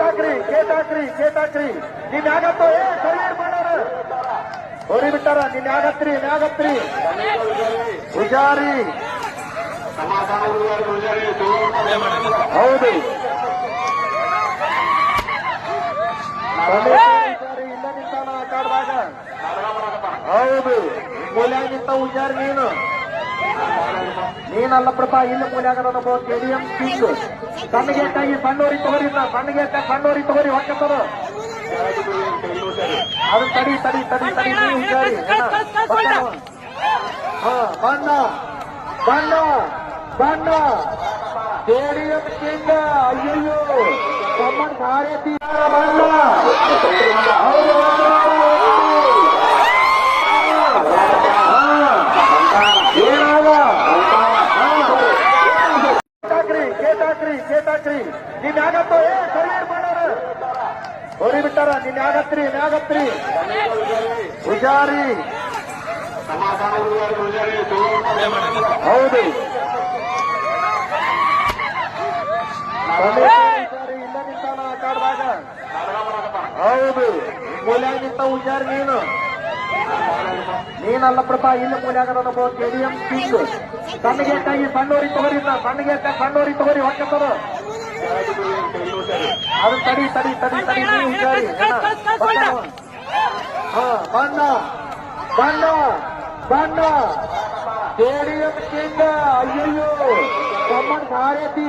ಹಾಕ್ರಿ ಗೇಟ್ ಹಾಕ್ರಿ ಗೇಟ್ ಹಾಕ್ರಿ ನಿನ್ ಆಗತ್ತೋ? ಏ ಕೈ ಹಿಡ್ಕೊಂಡಾರ ಹೊರಿ ಬಿಟ್ಟಾರ ನಿನ್ ಆಗತ್ರಿ ಆಗತ್ರಿ. ಪೂಜಾರಿ ಹೌದು. ಇಲ್ಲ ನಿಂತಾನ ಕಾಡ್ದಾಗ ಹೌದು. ಮೂಲ್ಯಾಗ ನಿಂತ ಪೂಜಾರಿ ನೀನು. ನೀನಲ್ಲ ಪ್ರಭಾ ಇಲ್ಲ ನಮ್ಮ ಕೆಡಿಎಂ ಸ್ಪೀಕ್ ಸಣ್ಣಗೆ ಕೈ ಸಣ್ಣೋರಿ ತಗೋರಿ ಸಣ್ಣಗೆ ಕೈ ಸಣ್ಣೋರಿ ತಗೋರಿ ಹೊಕ್ಕತ್ತದ ಅದನ್ನ ತಡಿ ತಡಿ ತಡಿ ತಡಿ ನೀವು? ಬರ್ತಾವ. ಹಾ ಬಣ್ಣ. ಬಣ್ಣ. ಬಣ್ಣ. ಕೆಡಿಎಂ ಕಿಂಗ್ ಅಯ್ಯಯ್ಯೋ. ತಮ್ಮನ್ ಕಾರ್ಯತಿ ಬಣ್ಣ. ಹೌದು. ಏನಾಗ ಹಾಕ್ರಿ ಗೇಟ್ ಹಾಕ್ರಿ ಗೇಟ್ ಹಾಕ್ರಿ ನಿನ್ ಆಗತ್ತೋ ಏ ಕೈ ಹಿಡ್ಕೊಂಡಾರ ಹೊರಿ ಬಿಟ್ಟಾರ ನಿನ್ ಆಗತ್ರಿ ಆಗತ್ರಿ ಪೂಜಾರಿ ಹೌದು ಇಲ್ಲ ನಿಂತಾನ ಆ ಕಾಡ್ದಾಗ ಹೌದು. ಮೂಲ್ಯಾಗ ನಿಂತ ಪೂಜಾರಿ ನೀನು. ನೀನಲ್ಲ ಇಲ್ಲಿ ಮೂಲ್ಯಾಗ ನಮ್ಮ ಕೆಡಿಎಂ ಸಿಂಗ್ ಸಣ್ಣೋರಿ ತಗೋರಿ ಇಲ್ಲ ಸಣ್ಣಗೆ ಕೈ ಸಣ್ಣೋರಿ ತಗೋರಿ ಹೊಕ್ಕತ್ತದ ಅದನ್ನ ತಡಿ ತಡಿ ತಡಿ ತಡಿ ನೀವು ಬಣ್ಣ ಹಾ ಬಣ್ಣ. ಬಣ್ಣ. ಬಣ್ಣ. ಕೆಡಿಎಂ ಸಿಂಗ್ ಅಯ್ಯಯ್ಯೋ. ತಮ್ಮನ್ ಕಾರ್ಯತಿ